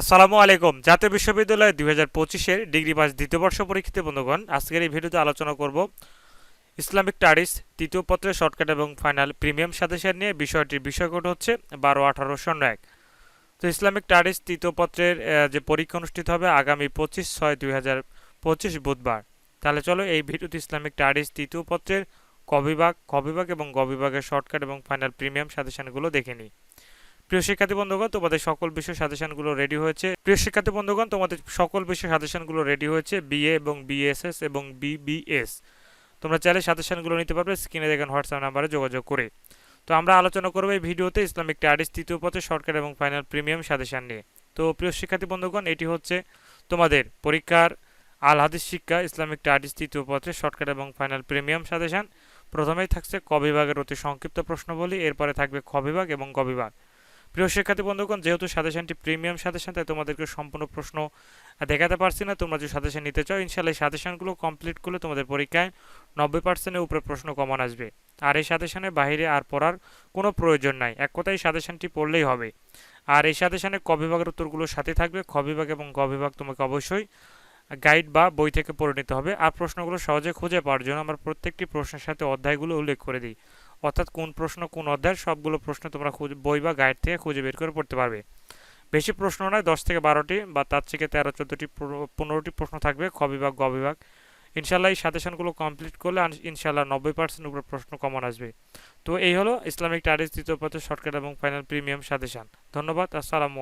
আসসালামু আলাইকুম। জাতীয় বিশ্ববিদ্যালয় দুই হাজার পঁচিশের ডিগ্রি পাস দ্বিতীয় বর্ষ পরীক্ষিত বন্ধুগণ, আজকের এই ভিডিওতে আলোচনা করব ইসলামিক স্টাডিজ, তৃতীয় পত্রের শর্টকাট এবং ফাইনাল প্রিমিয়াম সাজেশন নিয়ে। বিষয়টির বিষয়কোড হচ্ছে বারো আঠারো শূন্য এক। তো ইসলামিক স্টাডিজ তৃতীয় পত্রের যে পরীক্ষা অনুষ্ঠিত হবে আগামী পঁচিশ ছয় দুই হাজার পঁচিশ বুধবার। তাহলে চলো এই ভিডিওতে ইসলামিক স্টাডিজ তৃতীয় পত্রের ক বিভাগ, খ বিভাগ এবং গ বিভাগের শর্টকাট এবং ফাইনাল প্রিমিয়াম সাজেশনগুলো দেখে নিই। প্রিয় শিক্ষার্থী বন্ধুগণ, তোমাদের সকল বিষয় সাজেশনগুলো রেডি হয়েছে। প্রিয় শিক্ষার্থী বন্ধুগণ, তোমাদের সকল বিষয় সাজেশনগুলো রেডি হয়েছে বিএ এবং বিএসএস এবং বিবিএস তোমরা চাইলে সাজেশনগুলো নিতে পারবে স্ক্রিনে দেখেন হোয়াটসঅ্যাপ নাম্বারে যোগাযোগ করে। তো আমরা আলোচনা করব এই ভিডিওতে ইসলামিক স্টাডিজ তৃতীয় পথে সরকার এবং ফাইনাল প্রিমিয়াম সাজেশন নিয়ে। তো প্রিয় শিক্ষার্থী বন্ধুগণ, এটি হচ্ছে তোমাদের পরীক্ষার আল হাদিস শিক্ষা, ইসলামিক স্টাডিজ তৃতীয় পত্রে শর্টকাট এবং ফাইনাল প্রিমিয়াম সাজেশন। প্রথমেই থাকছে ক বিভাগের অতি সংক্ষিপ্ত প্রশ্নবলী, এরপরে থাকবে খ বিভাগ এবং গ বিভাগ। প্রিয় শিক্ষার্থী বন্ধুগণ, যেহেতু সাজেশনটি প্রিমিয়াম সাজেশন, তাই তোমাদেরকে সম্পূর্ণ প্রশ্ন দেখাতে পারছি না। তোমরা যে সাজেশন নিতে চাও ইনশাল্লাহ সাজেশনগুলো কমপ্লিট করলে তোমাদের পরীক্ষায় নব্বই পার্সেন্টের উপরে প্রশ্ন কমন আসবে। আর এই সাজেশনের বাইরে আর পড়ার কোনো প্রয়োজন নাই। এক কথায় সাজেশনটি পড়লেই হবে। আর এই সাজেশনে ক বিভাগের উত্তরগুলো সাথে থাকবে। খ বিভাগ এবং গ বিভাগ তোমাকে অবশ্যই গাইড বা বই থেকে পড়ে নিতে হবে। আর প্রশ্নগুলো সহজে খুঁজে পাওয়ার জন্য আমরা প্রত্যেকটি প্রশ্নের সাথে অধ্যায়গুলো উল্লেখ করে দিই। অর্থাৎ কোন প্রশ্ন, কোন অধ্যায়ের সবগুলো প্রশ্ন তোমরা বই বা গাইড থেকে খুঁজে বের করে পড়তে পারবে। বেশি প্রশ্ন নয়, দশ থেকে বারোটি বা তার থেকে তেরো, চোদ্দোটি পনেরোটি প্রশ্ন থাকবে, খ বিভাগ, গ বিভাগ। ইনশাল্লাহ এই সাজেশনগুলো কমপ্লিট করলে ইনশাল্লাহ নব্বই পার্সেন্ট উপরে প্রশ্ন কমন আসবে। তো এই হলো ইসলামিক টারিস তৃতীয় পথে শর্টকাট এবং ফাইনাল প্রিমিয়াম সাজেশন। ধন্যবাদ, আসসালামু